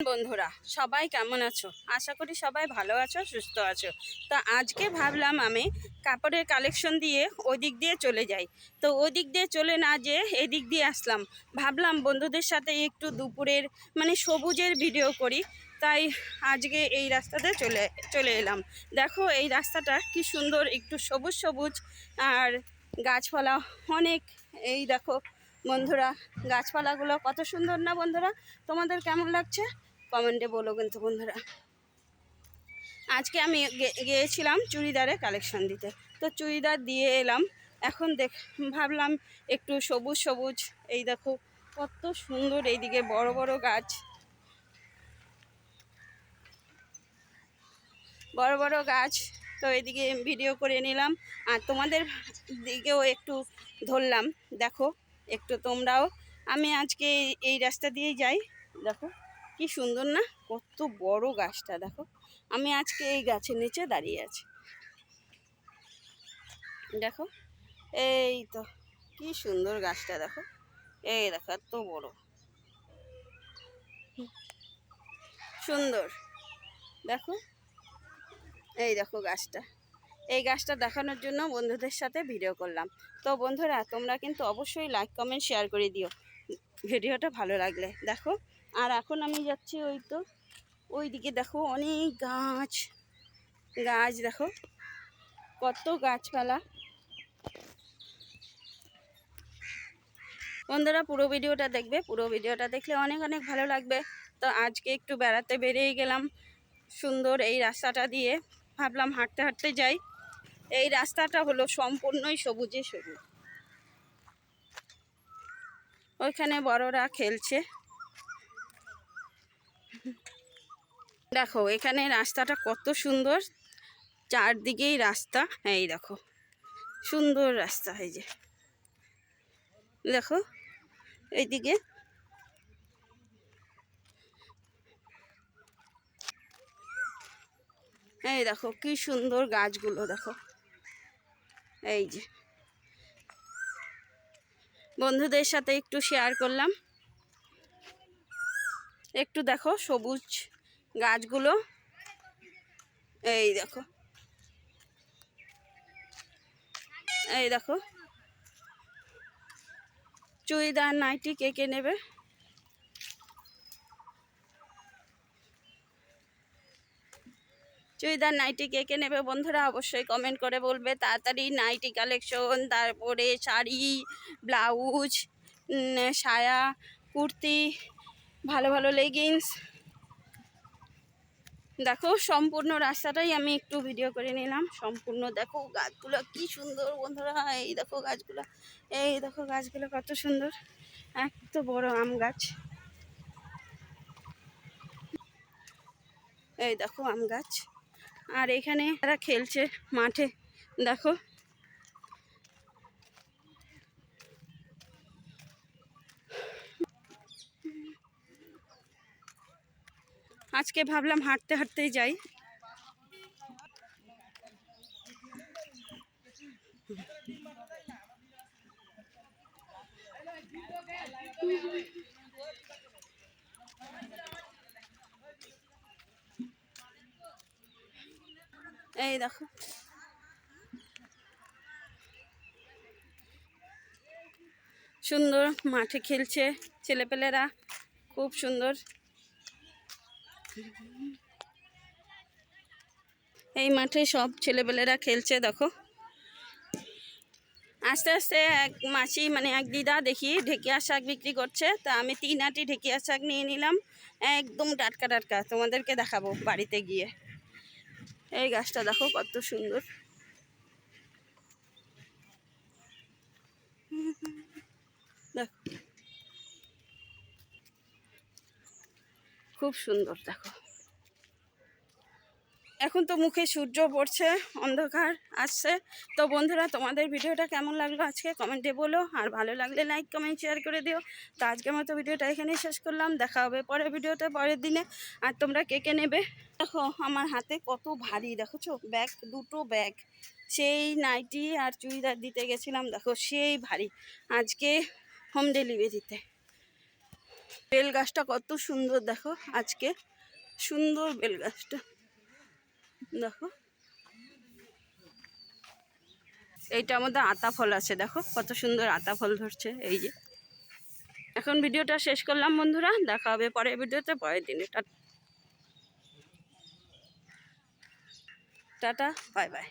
বন্ধুরা, সবাই কেমন আছো? আশা করি সবাই ভালো আছো, সুস্থ আছো। তো আজকে ভাবলাম আমি কাপড়ের কালেকশন দিয়ে ওই দিক দিয়ে চলে যাই। তো ওই দিক দিয়ে চলে না যে এদিক দিয়ে আসলাম। ভাবলাম বন্ধুদের সাথে একটু দুপুরের মানে সবুজের ভিডিও করি। তাই আজকে এই রাস্তাতে চলে চলে এলাম। দেখো এই রাস্তাটা কি সুন্দর, একটু সবুজ সবুজ। আর গাছপালা অনেক। এই দেখো বন্ধুরা, গাছপালাগুলো কত সুন্দর না বন্ধুরা? তোমাদের কেমন লাগছে? কমেন্টে বলো কিন্তু বন্ধুরা। আজকে আমি গিয়েছিলাম চুড়িদারে কালেকশন দিতে। তো চুড়িদার দিয়ে এলাম। এখন দেখ, ভাবলাম একটু সবুজ সবুজ। এই দেখো, কত সুন্দর এইদিকে বড় বড় গাছ। বড় বড় গাছ। তো এদিকে ভিডিও করে নিলাম। আর তোমাদের দিকেও একটু ধরলাম। দেখো, একটু তোমরাও। আমি আজকে এই রাস্তা দিয়েই যাই। দেখো। কি সুন্দর না? কত বড় গাছটা, দেখো। আমি আজকে এই গাছের নিচে দাঁড়িয়ে আছি। দেখো, এই তো, কি সুন্দর গাছটা, দেখো। এই দেখো, এত বড়। সুন্দর। দেখো, এই দেখো গাছটা। এই গাছটা দেখানোর জন্য বন্ধুদের সাথে ভিডিও করলাম। তো বন্ধুরা, তোমরা কিন্তু অবশ্যই লাইক কমেন্ট শেয়ার করে দিও। ভিডিওটা ভালো লাগলে, দেখো। আর এখন আমি যাচ্ছি ওই তো ওই দিকে দেখো অনেক গাছ গাছ দেখো, কত গাছপালা। বন্ধুরা, পুরো ভিডিওটা দেখবে, পুরো ভিডিওটা দেখলে অনেক অনেক ভালো লাগবে। তো আজকে একটু বেড়াতে বেরিয়ে গেলাম সুন্দর এই রাস্তাটা দিয়ে, ভাবলাম হাঁটতে হাঁটতে যাই। এই রাস্তাটা হলো সম্পূর্ণই সবুজে সবুজ। ওইখানে বড়রা খেলছে। দেখো, এখানে রাস্তাটা কত সুন্দর। চারদিকেই রাস্তা। এই দেখো, সুন্দর রাস্তা এই যে। দেখো, এইদিকে। এই দেখো, কি সুন্দর গাছগুলো, দেখো। এই যে। বন্ধুদের সাথে একটু শেয়ার করলাম। একটু দেখো সবুজ গাছগুলো। এই দেখো। এই দেখো। চুড়িদার, নাইটি কে কে নেবে? চুড়িদার, নাইটি কে কে নেবে বন্ধুরা? অবশ্যই কমেন্ট করে বলবে। তাড়াতাড়ি নাইটি কালেকশন তারপরে শাড়ি ব্লাউজ সায়া, কুর্তি ভালো ভালো লেগিংস দেখো, সম্পূর্ণ রাস্তাটাই আমি একটু ভিডিও করে নিলাম। সম্পূর্ণ দেখো, গাছগুলো কি সুন্দর বন্ধুরা। এই দেখো গাছগুলো, এই দেখো গাছগুলো কত সুন্দর। এত বড় আম গাছ। এই দেখো আম গাছ। আর এখানে তারা খেলছে মাঠে। দেখো আজকে ভাবলাম হাঁটতে হাঁটতেই যাই। এই দেখো। সুন্দর মাঠে খেলছে ছেলেপেলেরা খুব সুন্দর। এই মাঠে সব ছেলেপেলেরা খেলছে, দেখো। আস্তে আস্তে এক মাসি মানে এক দিদা দেখি ঢেকিয়া শাক বিক্রি করছে। তা আমি তিন আটি ঢেকিয়া শাক নিয়ে নিলাম। একদম টাটকা টাটকা, তোমাদেরকে দেখাবো বাড়িতে গিয়ে। এই গাছটা দেখো কত সুন্দর। দেখো খুব সুন্দর, দেখো। এখন তো মুখে সূর্য পড়ছে, অন্ধকার আসছে। তো বন্ধুরা, তোমাদের ভিডিওটা কেমন লাগল আজকে? কমেন্টে বলো। আর ভালো লাগলে লাইক কমেন্ট শেয়ার করে দিও। তো আজকের মতো ভিডিওটা এখানেই শেষ করলাম। দেখা হবে পরের ভিডিওতে, পরের দিনে। আর তোমরা কে কে নেবে? দেখো, আমার হাতে কত ভারী, দেখোছো? ব্যাগ, দুটো ব্যাগ। সেই নাইটি আর চুড়িদার দিতে গেছিলাম, দেখো, সেই ভারী। আজকে হোম ডেলিভারিতে বেল গাছটা কত সুন্দর, দেখো, আজকে সুন্দর বেল গাছটা দেখো। এইটার মধ্যে আতা ফল আছে, দেখো, কত সুন্দর আতা ফল ধরছে, এই যে। এখন ভিডিওটা শেষ করলাম, বন্ধুরা, দেখা হবে পরের ভিডিওতে, পরের দিনে টাটা, বাই বাই।